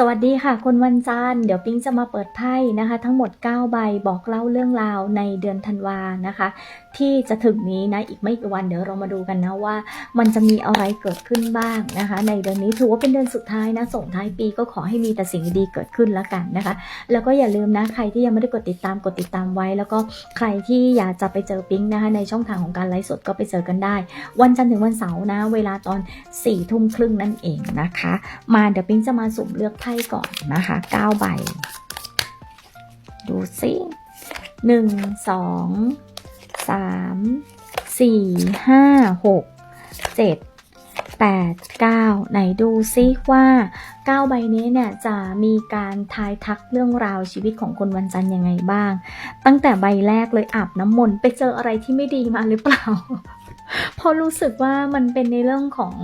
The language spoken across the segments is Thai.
สวัสดีค่ะ คนวันจันทร์เดี๋ยวปิ๊งจะมาเปิดไพ่นะคะ ทั้งหมด 9 ใบบอกเล่าเรื่องราวในเดือนธันวานะคะ ที่จะถึงนี้นะอีกไม่กี่วันเดี๋ยวเรามาดูกันนะว่า มันจะมีอะไรเกิดขึ้นบ้างนะคะ ในเดือนนี้ถือว่าเป็นเดือนสุดท้ายนะส่งท้ายปีก็ขอให้มีแต่สิ่งดีเกิดขึ้นแล้วกันนะคะ แล้วก็อย่าลืมนะใครที่ยังไม่ได้กดติดตามกดติดตามไว้ แล้วก็ใครที่อยากจะไปเจอปิ๊งนะคะในช่องทางของการไลฟ์สดก็ไปเจอกันได้ วันจันทร์ถึงวันเสาร์นะ เวลาตอน4ี่ทุ่มครึ่งนั่นเองนะคะ มาเดี๋ยวปิ๊งจะมาสุ่มเลือกไพ่ก่อนนะคะ9ใบ ดูสิหนึ่งสองสามสี่ห้าหกเจ็ดแปดเก้าไหนดูซิว่าเก้าใบนี้เนี่ยจะมีการทายทักเรื่องราวชีวิตของคนวันจันทร์ยังไงบ้าง ตั้งแต่ใบแรกเลยอาบน้ำมนต์ไปเจออะไรที่ไม่ดีมาหรือเปล่า พอรู้สึกว่ามันเป็นในเรื่องของ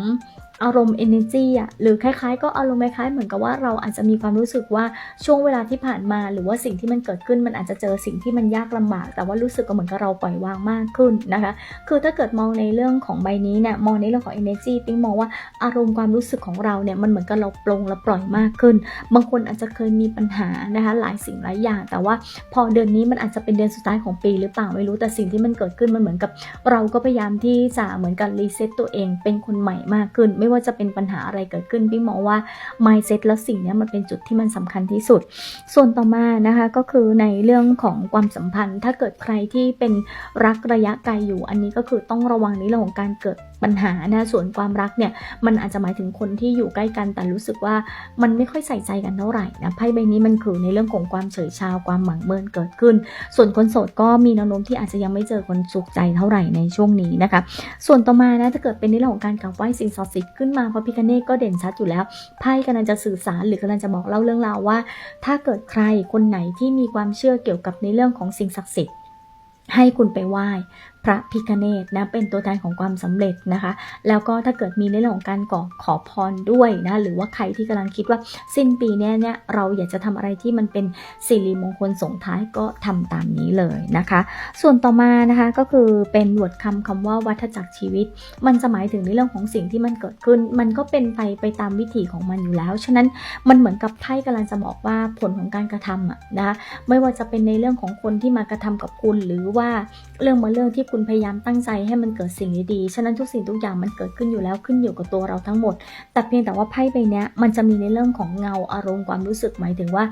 อารมณ์ energy อะหรือคล้ายๆ ก็อารมณ์คล้ายๆเหมือนกับว่าเราอาจจะมีความรู้สึกว่าช่วงเวลาที่ผ่านมา หรือว่าสิ่งที่มันเกิดขึ้นมันอาจจะเจอสิ่งที่มันยากลำบาก แต่ว่ารู้สึกก็เหมือนกับเราปล่อยวางมากขึ้นนะคะ คือถ้าเกิดมองในเรื่องของใบนี้เนี่ยมองในเรื่องของ energy ปิ๊งมองว่าอารมณ์ความรู้สึกของเราเนี่ยมันเหมือนกับเราปลงและปล่อยมากขึ้น บางคนอาจจะเคยมีปัญหานะคะหลายสิ่งหลายอย่าง แต่ว่าพอเดือนนี้มันอาจจะเป็นเดือนสุดท้ายของปีหรือเปล่าไม่รู้แต่สิ่งที่มันเกิดขึ้นมันเหมือนกับ เราก็พยายามที่จะเหมือนกับรีเซ็ตตัวเองเป็นคนใหม่มากขึ้นไม่ว่าจะเป็นปัญหาอะไรเกิดขึ้นพี่มองว่า mindset แล้วสิ่งนี้มันเป็นจุดที่มันสำคัญที่สุด ส่วนต่อมานะคะก็คือในเรื่องของความสัมพันธ์ ถ้าเกิดใครที่เป็นรักระยะไกลอยู่ อันนี้ก็คือต้องระวังในเรื่องของการเกิดปัญหานะส่วนความรักเนี่ยมันอาจจะหมายถึงคนที่อยู่ใกล้กันแต่รู้สึกว่ามันไม่ค่อยใส่ใจกันเท่าไหร่นะไพ่ใบนี้มันคือในเรื่องของความเฉยชาความหมั่งเมินเกิดขึ้น ส่วนคนโสดก็มีแนวโน้มที่อาจจะยังไม่เจอคนสุขใจเท่าไหร่ในช่วงนี้นะคะ ส่วนต่อมานะถ้าเกิดเป็นในเรื่องของการกราบไหว้สิ่งศักดิ์สิทธิ์ขึ้นมาเพราะพิคเนตก็เด่นชัดอยู่แล้วไพ่กำลังจะสื่อสารหรือกำลังจะบอกเล่าเรื่องราวว่า ถ้าเกิดใครคนไหนที่มีความเชื่อเกี่ยวกับในเรื่องของสิ่งศักดิ์สิทธิ์ให้คุณไปไหว้ พระพิคเนตนะเป็นตัวแทนของความสำเร็จนะคะ แล้วก็ถ้าเกิดมีในเรื่องของการขอขอพรด้วยนะหรือว่าใครที่กำลังคิดว่าสิ้นปีนี้เนี่ยเราอยากจะทำอะไรที่มันเป็นสิริมงคลส่งท้ายก็ทำตามนี้เลยนะคะ ส่วนต่อมานะคะก็คือเป็นหวดคำคำว่าวัฏจักรชีวิต มันจะหมายถึงในเรื่องของสิ่งที่มันเกิดขึ้น มันก็เป็นไปไปตามวิถีของมันอยู่แล้ว ฉะนั้นมันเหมือนกับไพ่กำลังจะบอกว่าผลของการกระทำอะนะไม่ว่าจะเป็นในเรื่องของคนที่มากระทำกับคุณ หรือว่าเรื่องมาเรื่องที่คุณพยายามตั้งใจให้มันเกิดสิ่งดีๆ ฉะนั้นทุกสิ่งทุกอย่างมันเกิดขึ้นอยู่แล้วขึ้นอยู่กับตัวเราทั้งหมด แต่เพียงแต่ว่าไพ่ใบนี้มันจะมีในเรื่องของเงาอารมณ์ความรู้สึกหมายถึงว่า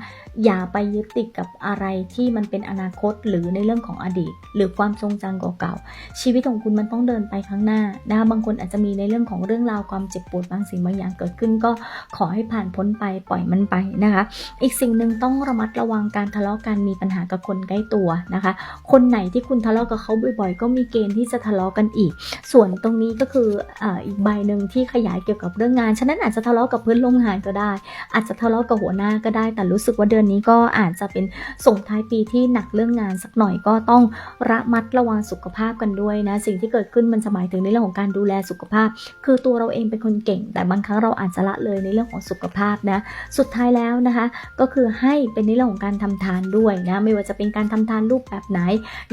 อย่าไปยึดติดกับอะไรที่มันเป็นอนาคตหรือในเรื่องของอดีต หรือความทรงจำเก่าๆชีวิตของคุณมันต้องเดินไปข้างหน้านะคะบางคนอาจจะมีในเรื่องของเรื่องราวความเจ็บปวดบางสิ่งบางอย่างเกิดขึ้น ก็ขอให้ผ่านพ้นไปปล่อยมันไปนะคะ อีกสิ่งหนึ่งต้องระมัดระวังการทะเลาะกันมีปัญหากับคนใกล้ตัวนะคะ คนไหนที่คุณทะเลาะกับเขาบ่อยๆก็มีเกณฑ์ที่จะทะเลาะกันอีก ส่วนตรงนี้ก็คือออีกใบหนึ่งที่ขยายเกี่ยวกับเรื่องงาน ฉะนั้นอาจจะทะเลาะกับเพื่อนร่วมงานก็ได้ อาจจะทะเลาะกับหัวหน้าก็ได้ แต่รู้สึกว่าเดือนนี้ก็อาจจะเป็นส่งท้ายปีที่หนักเรื่องงานสักหน่อยก็ต้องระมัดระวังสุขภาพกันด้วยนะ สิ่งที่เกิดขึ้นมันจะหมายถึงในเรื่องของการดูแลสุขภาพ คือตัวเราเองเป็นคนเก่ง แต่บางครั้งเราอาจจะละเลยในเรื่องของสุขภาพนะ สุดท้ายแล้วนะคะ ก็คือให้เป็นในเรื่องของการทำทานด้วยนะ ไม่ว่าจะเป็นการทำทานรูปแบบไหน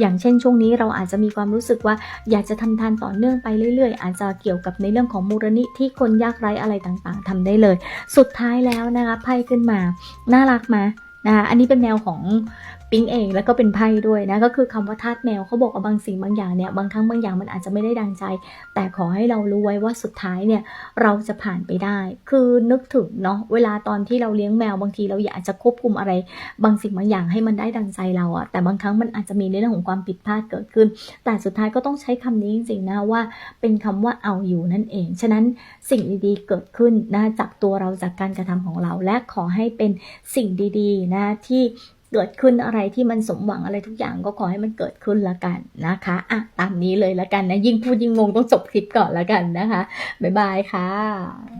อย่างเช่นช่วงนี้เราอาจจะมีความรู้สึกว่าอยากจะทำทานต่อเนื่องไปเรื่อยๆ อาจจะเกี่ยวกับในเรื่องของมูลนิธิคนยากไร้อะไรต่างๆทำได้เลย สุดท้ายแล้วนะคะไพ่ขึ้นมา น่ารักมานะคะอันนี้เป็นแนวของ ปิ๊งเองแล้วก็เป็นไพ่ด้วยนะ ก็คือคำว่าทาสแมวเขาบอกว่าบางสิ่งบางอย่างเนี่ยบางครั้งบางอย่างมันอาจจะไม่ได้ดังใจ แต่ขอให้เรารู้ไว้ว่าสุดท้ายเนี่ยเราจะผ่านไปได้ คือนึกถึงเนาะเวลาตอนที่เราเลี้ยงแมวบางทีเราอยากจะควบคุมอะไร บางสิ่งบางอย่างให้มันได้ดังใจเราอะแต่บางครั้งมันอาจจะมีในเรื่องของความผิดพลาดเกิดขึ้น แต่สุดท้ายก็ต้องใช้คำนี้จริงๆนะว่าเป็นคำว่าเอาอยู่นั่นเอง ฉะนั้นสิ่งดีๆเกิดขึ้นนะจากตัวเราจากการกระทำของเรา และขอให้เป็นสิ่งดีๆนะที่ เกิดขึ้นอะไรที่มันสมหวังอะไรทุกอย่างก็ขอให้มันเกิดขึ้นละกันนะคะอะตามนี้เลยละกันนะยิ่งพูดยิ่งงงต้องจบคลิปก่อนละกันนะคะบ๊ายบายค่ะ